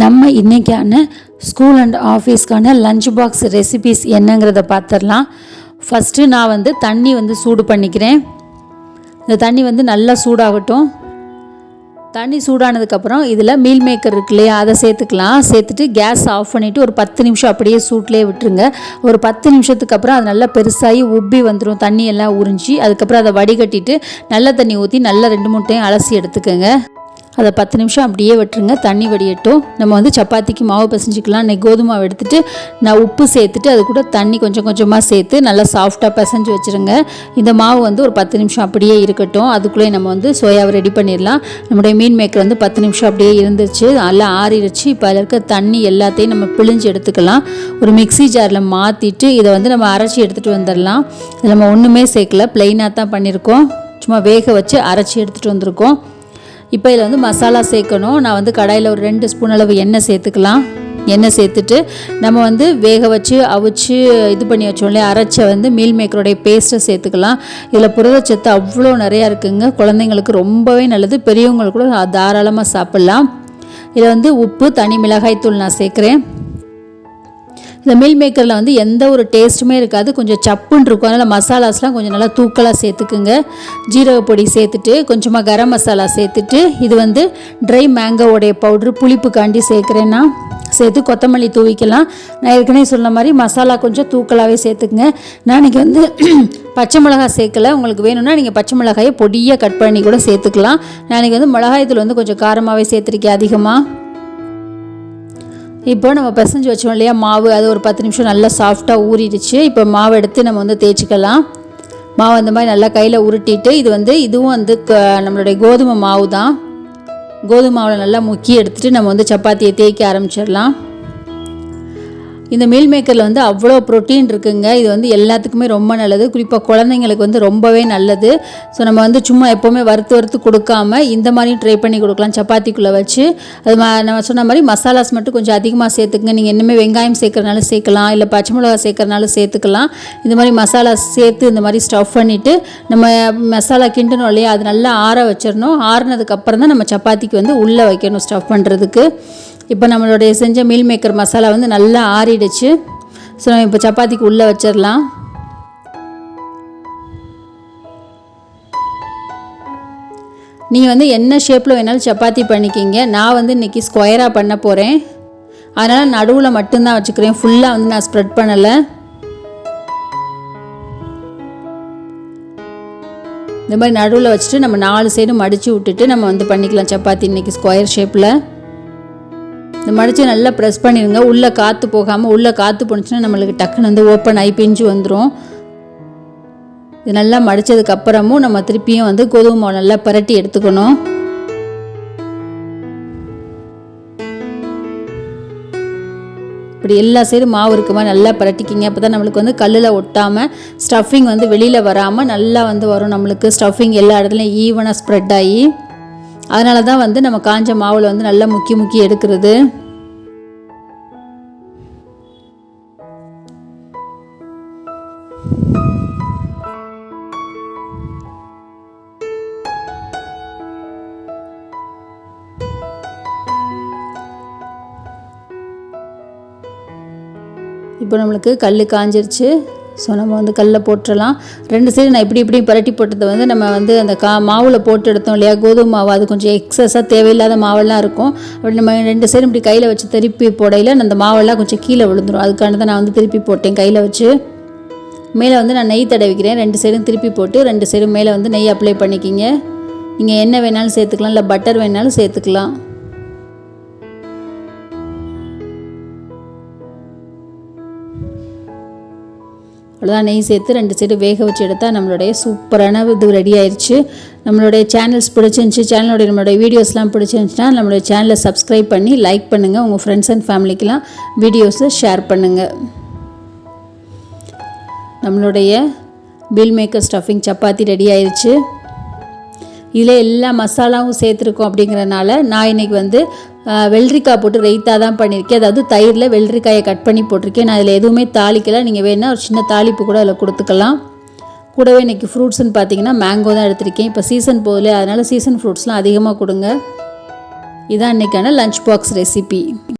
நம்ம இன்றைக்கான school and ஆஃபீஸ்க்கான லஞ்ச் பாக்ஸ் ரெசிபீஸ் என்னங்கிறத பார்த்துடலாம் ஃபஸ்ட்டு நான் வந்து தண்ணி வந்து சூடு பண்ணிக்கிறேன். இந்த தண்ணி வந்து நல்லா சூடாகட்டும். தண்ணி சூடானதுக்கப்புறம் இதில் மீல் மேக்கர் இருக்கு இல்லையா அதை சேர்த்துக்கலாம். சேர்த்துட்டு கேஸ் ஆஃப் பண்ணிவிட்டு ஒரு பத்து நிமிஷம் அப்படியே சூட்லேயே விட்டுருங்க. ஒரு பத்து நிமிஷத்துக்கு அப்புறம் அது நல்லா பெருசாகி உப்பி வந்துடும் தண்ணி எல்லாம் உறிஞ்சி அதுக்கப்புறம் அதை வடிகட்டிட்டு நல்ல தண்ணி ஊற்றி நல்லா ரெண்டு மூணு டைம் அலசி எடுத்துக்கோங்க. அதை பத்து நிமிஷம் அப்படியே விட்டுருங்க தண்ணி வடியட்டும். நம்ம வந்து சப்பாத்திக்கு மாவு பிசைஞ்சிக்கலாம். இன்னைக்கு கோதுமை மாவு எடுத்துகிட்டு நான் உப்பு சேர்த்துட்டு அது கூட தண்ணி கொஞ்சம் கொஞ்சமாக சேர்த்து நல்லா சாஃப்டாக பிசைஞ்சு வச்சுருங்க. இந்த மாவு வந்து ஒரு பத்து நிமிஷம் அப்படியே இருக்கட்டும். அதுக்குள்ளேயே நம்ம வந்து சோயாவை ரெடி பண்ணிடலாம். நம்முடைய மீன் மேக்கர் வந்து பத்து நிமிஷம் அப்படியே இருந்துச்சு நல்லா ஆறிடுச்சு. இப்போ அதில் இருக்க தண்ணி எல்லாத்தையும் நம்ம பிழிஞ்சு எடுத்துக்கலாம். ஒரு மிக்ஸி ஜாரில் மாற்றிட்டு இதை வந்து நம்ம அரைச்சி எடுத்துகிட்டு வந்துடலாம். இதில் நம்ம ஒன்றுமே சேர்க்கல. ப்ளைனாக தான் பண்ணியிருக்கோம். சும்மா வேக வச்சு அரைச்சி எடுத்துகிட்டு வந்திருக்கோம். இப்போ இதில் வந்து மசாலா சேர்க்கணும். நான் வந்து கடாயில் ஒரு ரெண்டு ஸ்பூன் அளவு எண்ணெய் சேர்த்துக்கலாம். எண்ணெய் சேர்த்துட்டு நம்ம வந்து வேக வச்சு அவிச்சு இது பண்ணி வச்சோம் இல்லையா? அரைச்ச வந்து மீல் மேக்கருடைய பேஸ்ட்டை சேர்த்துக்கலாம். இதில் புரதச்சத்து அவ்வளோ நிறையா இருக்குங்க. குழந்தைங்களுக்கு ரொம்பவே நல்லது. பெரியவங்களுக்கு கூட தாராளமாக சாப்பிட்லாம். இதில் வந்து உப்பு தனி மிளகாய்த்தூள் நான் சேர்க்குறேன். இந்த மீல் மேக்கரில் வந்து எந்த ஒரு டேஸ்ட்டுமே இருக்காது. கொஞ்சம் சப்புன்னு இருக்கும். அதனால் மசாலாஸ்லாம் கொஞ்சம் நல்லா தூக்கலாக சேர்த்துக்குங்க. ஜீரக பொடி சேர்த்துட்டு கொஞ்சமாக கரம் மசாலா சேர்த்துட்டு இது வந்து ட்ரை மேங்கோவுடைய பவுட்ரு புளிப்புக்காண்டி சேர்க்குறேன்னா சேர்த்து கொத்தமல்லி தூவிக்கலாம். நான் ஏற்கனவே சொன்ன மாதிரி மசாலா கொஞ்சம் தூக்கலாகவே சேர்த்துக்குங்க. நான் இன்றைக்கி வந்து பச்சை மிளகாய் சேர்க்கல. உங்களுக்கு வேணும்னா நீங்கள் பச்சை மிளகாயை பொடியாக கட் பண்ணி கூட சேர்த்துக்கலாம். நான் இன்றைக்கி வந்து மிளகாயத்தில் வந்து கொஞ்சம் காரமாகவே சேர்த்துருக்கேன் அதிகமாக இப்போ நம்ம பிசைஞ்சு வச்சோம் இல்லையா? மாவு. அது ஒரு பத்து நிமிஷம் நல்லா சாஃப்டாக ஊறிடுச்சு. இப்போ மாவு எடுத்து நம்ம வந்து தேய்ச்சிக்கலாம். மாவு அந்த மாதிரி நல்லா கையில் உருட்டிட்டு இது வந்து இதுவும் வந்து க- நம்மளுடைய கோதுமை மாவு தான் கோதுமை மாவில் நல்லா முக்கி எடுத்துட்டு நம்ம வந்து சப்பாத்தியை தேய்க்க ஆரம்பிச்சிடலாம். இந்த மீல் மேக்கரில் வந்து அவ்வளோ ப்ரோட்டீன் இருக்குங்க. இது வந்து எல்லாத்துக்குமே ரொம்ப நல்லது. குறிப்பாக குழந்தைங்களுக்கு வந்து ரொம்பவே நல்லது. ஸோ நம்ம வந்து சும்மா எப்போவுமே வறுத்து வறுத்து கொடுக்காம இந்த மாதிரியும் ட்ரை பண்ணி கொடுக்கலாம். சப்பாத்திக்குள்ளே வச்சு. அது மா நம்ம சொன்ன மாதிரி மசாலாஸ் மட்டும் கொஞ்சம் அதிகமாக சேர்த்துக்குங்க. நீங்கள் இன்னுமே வெங்காயம் சேர்க்குறனாலும் சேர்க்கலாம். இல்லை பச்சை மிளகா சேர்க்குறனாலும் சேர்த்துக்கலாம். இந்த மாதிரி மசாலா சேர்த்து இந்த மாதிரி ஸ்டஃப் பண்ணிவிட்டு நம்ம மசாலா கிண்டணும் இல்லையா? அது நல்லா ஆற வச்சிடணும். ஆறுனதுக்கப்புறம் தான் நம்ம சப்பாத்திக்கு வந்து உள்ளே வைக்கணும் ஸ்டஃப் பண்ணுறதுக்கு இப்போ நம்மளுடைய செஞ்ச மீல் மேக்கர் மசாலா வந்து நல்லா ஆறிடுச்சு. ஸோ நம்ம இப்போ சப்பாத்திக்கு உள்ளே வச்சிடலாம். நீங்கள் வந்து என்ன ஷேப்பில் வேணாலும் சப்பாத்தி பண்ணிக்கிங்க. நான் வந்து இன்றைக்கி ஸ்கொயராக பண்ண போகிறேன் அதனால் நடுவில் மட்டும்தான் வச்சுக்கிறேன். ஃபுல்லாக வந்து நான் ஸ்ப்ரெட் பண்ணலை. இந்த மாதிரி நடுவில் வச்சுட்டு நம்ம நாலு சைடும் மடித்து விட்டுட்டு நம்ம வந்து பண்ணிக்கலாம் சப்பாத்தி இன்றைக்கி ஸ்கொயர் ஷேப்பில் இந்த மடித்து நல்லா ப்ரெஸ் பண்ணிடுங்க உள்ளே காற்று போகாமல் உள்ளே காற்று போணுச்சுன்னா நம்மளுக்கு டக்குன்னு வந்து ஓப்பன் ஆகி பிஞ்சு வந்துடும் இது நல்லா மடித்ததுக்கப்புறமும் நம்ம திருப்பியும் வந்து கோதுமை மாவு நல்லா பரட்டி எடுத்துக்கணும். இப்படி எல்லா சைடும் மாவு இருக்குமா நல்லா பரட்டிக்கிங்க. அப்போ தான் நம்மளுக்கு வந்து கல்லில் ஒட்டாமல் ஸ்டஃபிங் வந்து வெளியில் வராமல் நல்லா வந்து வரும். நம்மளுக்கு ஸ்டஃபிங் எல்லா இடத்துலையும் ஈவனாக ஸ்ப்ரெட் ஆகி. அதனால தான் வந்து நம்ம காஞ்ச மாவில் வந்து நல்லா முக்கி முக்கி எடுக்கிறது. இப்போ நம்மளுக்கு கல் காஞ்சிருச்சு. ஸோ நம்ம வந்து கல்லில் போட்டுடலாம் ரெண்டு சைடு நான் இப்படி இப்படி பரட்டி போட்டதை வந்து நம்ம வந்து அந்த கா மாவில் போட்டு எடுத்தோம் இல்லையா? கோதுமை மாவு அது கொஞ்சம் எக்ஸஸாக தேவையில்லாத மாவெல்லாம் இருக்கும். அப்படி நம்ம ரெண்டு சைடும் இப்படி கையில் வச்சு திருப்பி போடையில் அந்த மாவெல்லாம் கொஞ்சம் கீழே விழுந்துரும். அதுக்கான தான் நான் வந்து திருப்பி போட்டேன் கையில் வச்சு. மேலே வந்து நான் நெய் தடவிக்கிறேன். ரெண்டு சைடும் திருப்பி போட்டு ரெண்டு சைடும் மேலே வந்து நெய் அப்ளை பண்ணிக்கிங்க. நீங்கள் என்ன வேணாலும் சேர்த்துக்கலாம். இல்லை பட்டர் வேணாலும் சேர்த்துக்கலாம். அவ்வளோதான் நெய் சேர்த்து ரெண்டு சைடு வேக வச்சு எடுத்தால் நம்மளுடைய சூப்பரான இது ரெடி ஆயிடுச்சு நம்மளுடைய சேனல்ஸ் பிடிச்சிருந்துச்சி சேனலுடைய நம்மளுடைய வீடியோஸ்லாம் பிடிச்சிருந்துச்சுன்னா நம்மளுடைய சேனலை சப்ஸ்கிரைப் பண்ணி லைக் பண்ணுங்கள் உங்கள் ஃப்ரெண்ட்ஸ் அண்ட் ஃபேமிலிக்கெலாம் வீடியோஸை ஷேர் பண்ணுங்கள் நம்மளுடைய பில் மேக்கர் ஸ்டஃபிங் சப்பாத்தி ரெடி ஆயிடுச்சு இதில் எல்லா மசாலாவும் சேர்த்துருக்கோம் அப்படிங்கிறனால நான் இன்றைக்கி வந்து வெள்ளரிக்காய் போட்டு ரைத்தா தான் பண்ணியிருக்கேன். அதாவது தயிரில் வெள்ளரிக்காயை கட் பண்ணி போட்டிருக்கேன். நான் அதில் எதுவுமே தாளிக்கல. நீங்கள் வேணால் ஒரு சின்ன தாளிப்பு கூட அதில் கொடுத்துக்கலாம். கூடவே இன்றைக்கி ஃப்ரூட்ஸ்னு பார்த்தீங்கன்னா மேங்கோ தான் எடுத்திருக்கேன். இப்போ சீசன் போகல அதனால் சீசன் ஃப்ரூட்ஸ்லாம் அதிகமாக கொடுங்க. இதான் இன்றைக்கான லஞ்ச் பாக்ஸ் ரெசிபி